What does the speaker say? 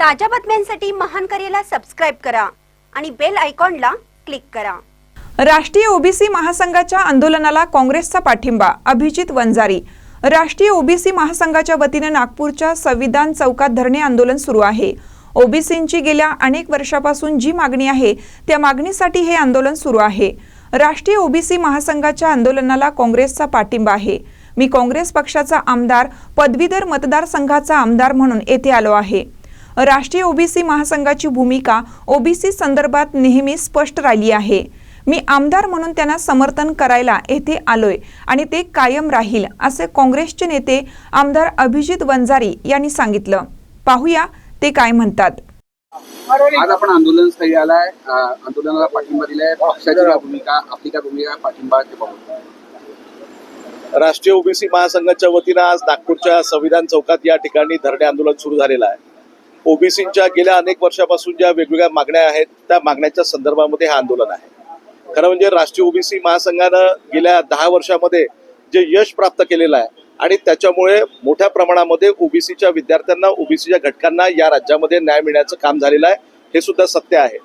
ताज्या बातम्यांसाठी महान करेला सबस्क्राईब करा आणि बेल आयकॉनला क्लिक करा. राष्ट्रीय ओबीसी महासंघाच्या आंदोलनाला काँग्रेसचा पाठिंबा अभिजित वंजारी. राष्ट्रीय ओबीसी महासंघाच्या वतीने नागपूरच्या संविधान चौकात धरणे आंदोलन सुरू आहे. ओबीसींची गेल्या अनेक वर्षापासून जी मागणी आहे त्या मागणीसाठी हे आंदोलन सुरू आहे. राष्ट्रीय ओबीसी महासंघाच्या आंदोलनाला काँग्रेसचा पाठिंबा आहे. मी काँग्रेस पक्षाचा आमदार पदवीधर मतदारसंघाचा आमदार म्हणून येथे आलो आहे. राष्ट्रीय ओबीसी महासंघाची भूमिका ओबीसी संदर्भात नेहमी स्पष्ट राहिली आहे. मी आमदार म्हणून त्यांना समर्थन करायला येथे आलोय आणि ते कायम राहील असे काँग्रेसचे नेते आमदार अभिजित वंजारी यांनी सांगितलं. पाहूया ते काय म्हणतात. आज आपण आंदोलन स्थळी आलाय. आंदोलनाला पाठिंबा दिलाय. पक्षाची काय भूमिका आपली काय भूमिका पाठिंबा ते बघू. राष्ट्रीय ओबीसी महासंघाच्या वतीनं आज नागपूरच्या संविधान चौकात या ठिकाणी धरणे आंदोलन सुरू झालेलं आहे. ओबीसींच्या गेल्या अनेक वर्षापासून ज्या वेगवेगळ्या मागण्या आहेत त्या मागण्याच्या संदर्भामध्ये हे आंदोलन आहे. खरं म्हणजे राष्ट्रीय ओबीसी महासंघानं गेल्या दहा वर्षामध्ये जे यश प्राप्त केलेलं आहे आणि त्याच्यामुळे मोठ्या प्रमाणामध्ये ओबीसीच्या विद्यार्थ्यांना ओबीसीच्या घटकांना या राज्यामध्ये न्याय मिळण्याचं काम झालेलं आहे हे सुद्धा सत्य आहे.